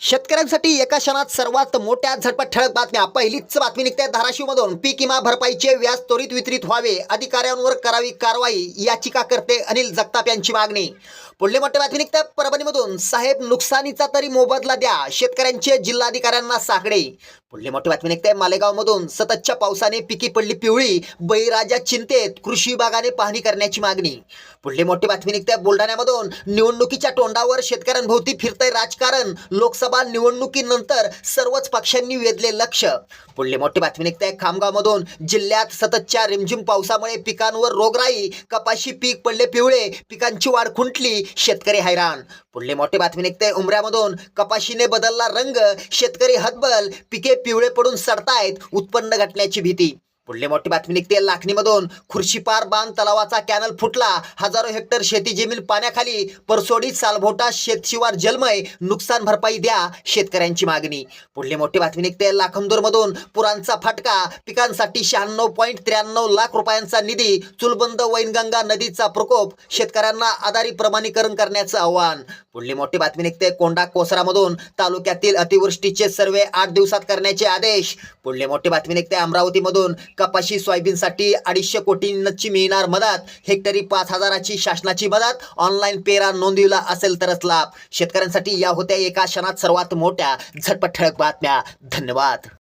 शेतकऱ्यांसाठी एका क्षणात सर्वात मोठ्या झटपट ठळक बातम्या. पहिलीच बातमी निघते धाराशिवमधून. पीक विमा भरपाईचे व्याज त्वरित वितरित व्हावे. अधिकाऱ्यांवर करावी कारवाई. याचिका करते अनिल जगताप यांची मागणी. पुढले मोठे बातमी निघते परभणीमधून साहेब नुकसानीचा तरी मोबदला द्या. शेतकऱ्यांचे जिल्हाधिकाऱ्यांना साकडे. पुढली मोठी बातमी निघते मालेगावमधून सततच्या पावसाने पिकी पडली पिवळी. बळीराजा चिंतेत कृषी विभागाने पाहणी करण्याची मागणी. पुढली मोठी बातमी निघते बुलढाण्यामधून निवडणुकीच्या तोंडावर शेतकऱ्यांभोवती फिरतंय राजकारण. लोकसभा निवडणुकीनंतर सर्वच पक्षांनी वेधले लक्ष. पुढली मोठी बातमी निघते खामगावमधून जिल्ह्यात सततच्या रिमझिम पावसामुळे पिकांवर रोगराई. कपाशी पीक पडले पिवळे. पिकांची वाढ खुंटली. शेतकरी हैराण. पुढली मोठी बातमी निघते उमऱ्यामधून. कपाशीने बदलला रंग शेतकरी हतबल पिके पिवळे पडून सडतायत उत्पन्न घटण्याची भीती. पुढली मोठी बातमी निघते लाखणीमधून. खुर्शीपार बांध तलावाचा कॅनल फुटला. हजारो हेक्टर शेती जमीन पाण्याखाली. परसोडी सालभोटा शेतशिवार जलमय. नुकसान भरपाई द्या शेतकऱ्यांची मागणी. पुढली मोठी बातमी निघते लाखंदूरमधून. पुरांचा फटका. पिकांसाठी शहाण्णव पॉईंट त्र्याण्णव लाख रुपयांचा निधी. चुलबंद वैनगंगा नदीचा प्रकोप. शेतकऱ्यांना आधारी प्रमाणीकरण करण्याचं आव्हान. पुढली मोठी बातमी निघते कोंडा कोसरामधून. तालुक्यातील अतिवृष्टीचे सर्वे आठ दिवसात करण्याचे आदेश. पुढली मोठी बातमी निघते अमरावतीमधून. कपाशी सोयाबीनसाठी अडीचशे कोटींची मिळणार मदत हेक्टरी पाच हजाराची शासनाची मदत ऑनलाईन पेरा नोंदविला असेल तरच लाभ. शेतकऱ्यांसाठी या होत्या एका क्षणात सर्वात मोठ्या झटपट ठळक बातम्या. धन्यवाद.